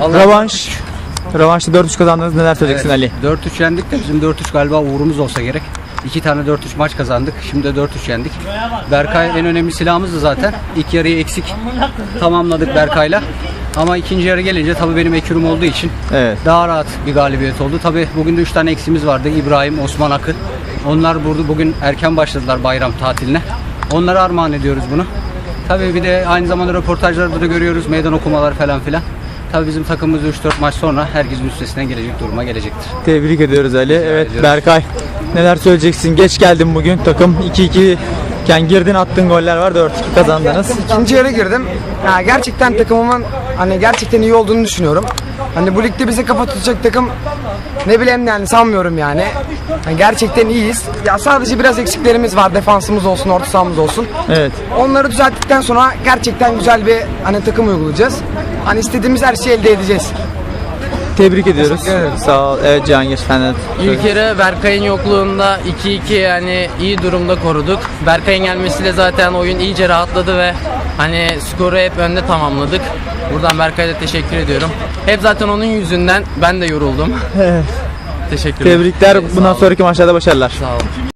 Allah- Rövanş. Rövanşta 4-3 kazandınız. Neler söyleyeceksin Ali? 4-3 yendik de bizim 4-3 galiba uğrumuz olsa gerek. İki tane 4-3 maç kazandık. Şimdi de 4-3 yendik. Berkay en önemli silahımızdı zaten. İlk yarıyı eksik tamamladık Berkay'la. Ama ikinci yarı gelince tabii benim ekürüm olduğu için Evet. daha rahat bir galibiyet oldu. Tabii bugün de 3 tane eksimiz vardı. İbrahim, Osman Akın. Onlar burada bugün erken başladılar bayram tatiline. Onlara armağan ediyoruz bunu. Tabii bir de aynı zamanda röportajlarda da görüyoruz meydan okumalar falan filan. Tabii bizim takımımız 3-4 maç sonra herkesin üstesinden gelecek duruma gelecektir. Tebrik ediyoruz Ali. Evet ediyoruz. Berkay. Neler söyleyeceksin? Geç geldin bugün. Takım 2-2 iken girdin attığın goller var. 4-2 kazandınız. İkinci yarı girdim. Ya gerçekten takımımın hani gerçekten iyi olduğunu düşünüyorum. Hani bu ligde bize kafa tutacak takım ne bileyim yani sanmıyorum yani. Hani gerçekten iyiyiz. Ya sadece biraz eksiklerimiz var. Defansımız olsun, orta sahamız olsun. Evet. Onları düzelttikten sonra gerçekten güzel bir hani takım uygulayacağız. Hani istediğimiz her şeyi elde edeceğiz. Tebrik ediyoruz. Sağ ol. Evet Cihangir sen de İlk yarı Berkay'ın yokluğunda 2-2 yani iyi durumda koruduk. Berkay'ın gelmesiyle zaten oyun iyice rahatladı ve hani skoru hep önde tamamladık. Buradan Berkay'a da teşekkür ediyorum. Hep zaten onun yüzünden ben de yoruldum. teşekkürler. Tebrikler. Bundan sonraki maçlarda başarılar. Sağ olun.